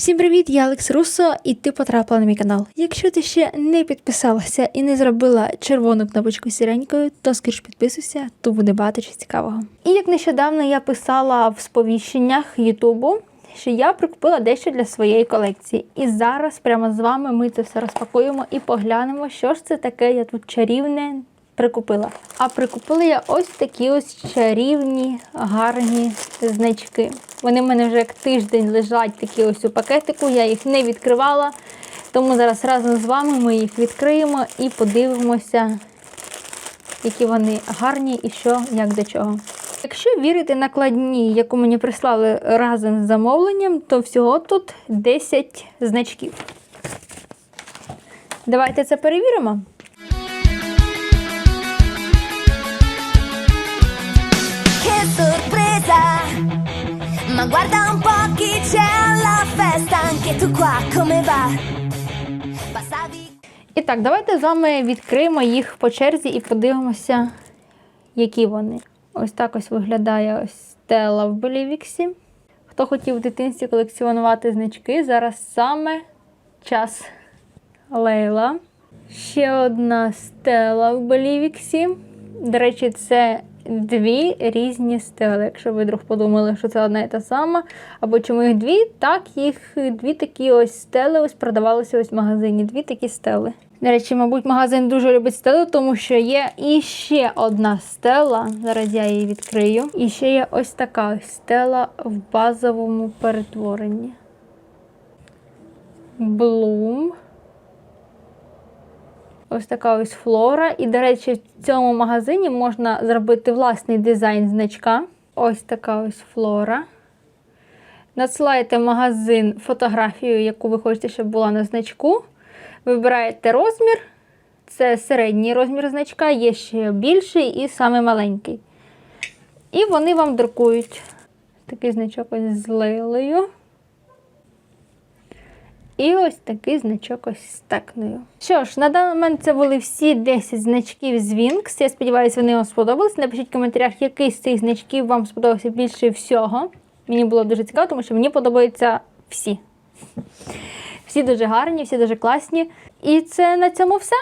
Всім привіт, я Алекс Руссо, і ти потрапила на мій канал. Якщо ти ще не підписалася і не зробила червону кнопочку сіренькою, то скоріш підписуйся, то буде багато чого цікавого. І як нещодавно я писала в сповіщеннях Ютубу, що я прикупила дещо для своєї колекції. І зараз прямо з вами ми це все розпакуємо і поглянемо, що ж це таке я тут чарівне прикупила. А прикупила я ось такі ось чарівні, гарні значки. Вони в мене вже як тиждень лежать такі ось у пакетику, я їх не відкривала. Тому зараз разом з вами ми їх відкриємо і подивимося, які вони гарні і що, як до чого. Якщо вірити накладні, яку мені прислали разом з замовленням, то всього тут 10 значків. Давайте це перевіримо. Ma guarda un po' chi c'è alla festa, anche tu qua come va? І так, давайте з вами відкриємо їх по черзі і подивимося, які вони. Ось так ось виглядає ось стела в Белівіксі. Хто хотів в дитинстві колекціонувати значки, зараз саме час Лейла. Ще одна стела в Белівіксі. До речі, це дві різні стели. Якщо ви вдруг подумали, що це одна і та сама, або чому їх дві, так їх дві такі ось стели ось продавалися ось в магазині. Дві такі стели. До речі, мабуть, магазин дуже любить стели, тому що є іще одна стела. Зараз я її відкрию. І ще є ось така стела в базовому перетворенні. Блум. Ось така ось флора. І, до речі, в цьому магазині можна зробити власний дизайн значка. Ось така ось флора. Надсилаєте в магазин фотографію, яку ви хочете, щоб була на значку. Вибираєте розмір. Це середній розмір значка, є ще більший і саме маленький. І вони вам друкують такий значок ось з лейлею. І ось такий значок ось з текною. Що ж, на даний момент це були всі 10 значків з Wings. Я сподіваюся, вони вам сподобались. Напишіть в коментарях, який з цих значків вам сподобався більше всього. Мені було дуже цікаво, тому що мені подобаються всі. Всі дуже гарні, всі дуже класні. І це на цьому все.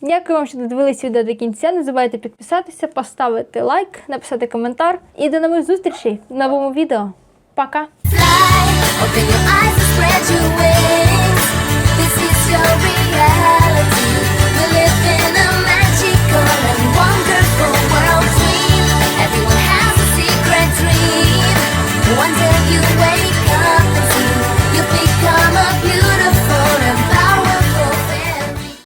Дякую вам, що додивились відео до кінця. Не забувайте підписатися, поставити лайк, написати коментар. І до нових зустрічей в новому відео. Пока! graduate.